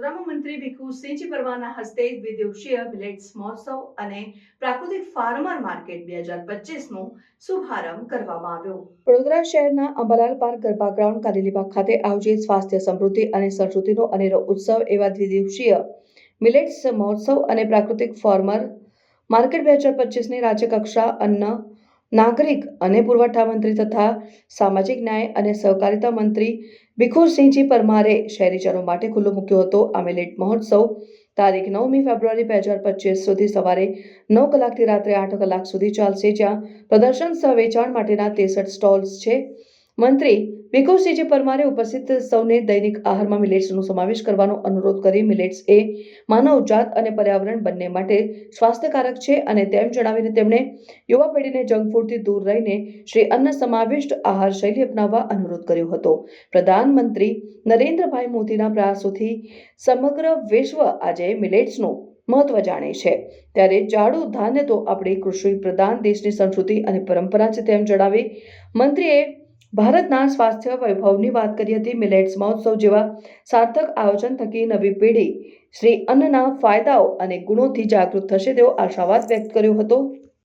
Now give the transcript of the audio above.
વડોદરામાં મંત્રી ભીખુસિંહજી પરમારના હસ્તે દ્વિદિવસીય મિલેટ્સ મહોત્સવ અને પ્રાકૃતિક ફાર્મર માર્કેટ બે હજાર પચીસનો શુભારંભ કરવામાં આવ્યો. વડોદરા શહેરના અંબાલાલ પાર્ક ગરબા ગ્રાઉન્ડ કારેલીબાગ ખાતે આયોજિત સ્વાસ્થ્ય સમૃદ્ધિ અને સંસ્કૃતિનો અનેરો ઉત્સવ એવા દ્વિદિવસીય મિલેટ્સ મહોત્સવ અને પ્રાકૃતિક ફાર્મર માર્કેટ બે હજાર પચીસની રાજ્ય કક્ષા અન્ન નાગરિક અને પુરવઠા મંત્રી તથા સામાજિક ન્યાય અને સહકારિતા મંત્રી ભીખુસિંહજી પરમારે શહેરીજનો માટે ખુલ્લો મૂક્યો હતો. આ મિલેટ મહોત્સવ તારીખ નવમી ફેબ્રુઆરી બે હજાર પચીસ સુધી સવારે નવ કલાકથી રાત્રે આઠ કલાક સુધી ચાલશે, જ્યાં પ્રદર્શન સહ વેચાણ માટેના ત્રેસઠ સ્ટોલ્સ છે. મંત્રી ભીખુસિંહજી પરમારે ઉપસ્થિત સૌને દૈનિક આહારમાં મિલેટ્સનો સમાવેશ કરવાનો અનુરોધ કરી મિલેટ્સ એ માનવજાત અને પર્યાવરણ બંને માટે સ્વાસ્થ્યકારક છે અને તેમ જણાવીને તેમણે યુવા પેઢીને જંક ફૂડથી દૂર રહીને શ્રી અન્ન સમાવિષ્ટ આહાર શૈલી અપનાવવા અનુરોધ કર્યો હતો. પ્રધાનમંત્રી નરેન્દ્રભાઈ મોદીના પ્રયાસોથી સમગ્ર વિશ્વ આજે મિલેટ્સનું મહત્વ જાણે છે. ત્યારે જાડુ ધાન્ય તો આપણી કૃષિ પ્રધાન દેશની સંસ્કૃતિ અને પરંપરા છે તેમ જણાવી મંત્રીએ ભારતના સ્વાસ્થ્ય વૈભવની વાત કરી હતી મિલેટ્સ મહોત્સવ જેવા સાર્થક આયોજન થકી નવી પેઢી શ્રી અન્નના ફાયદાઓ અને ગુણોથી જાગૃત થશે તેવો આશાવાદ વ્યક્ત કર્યો હતો.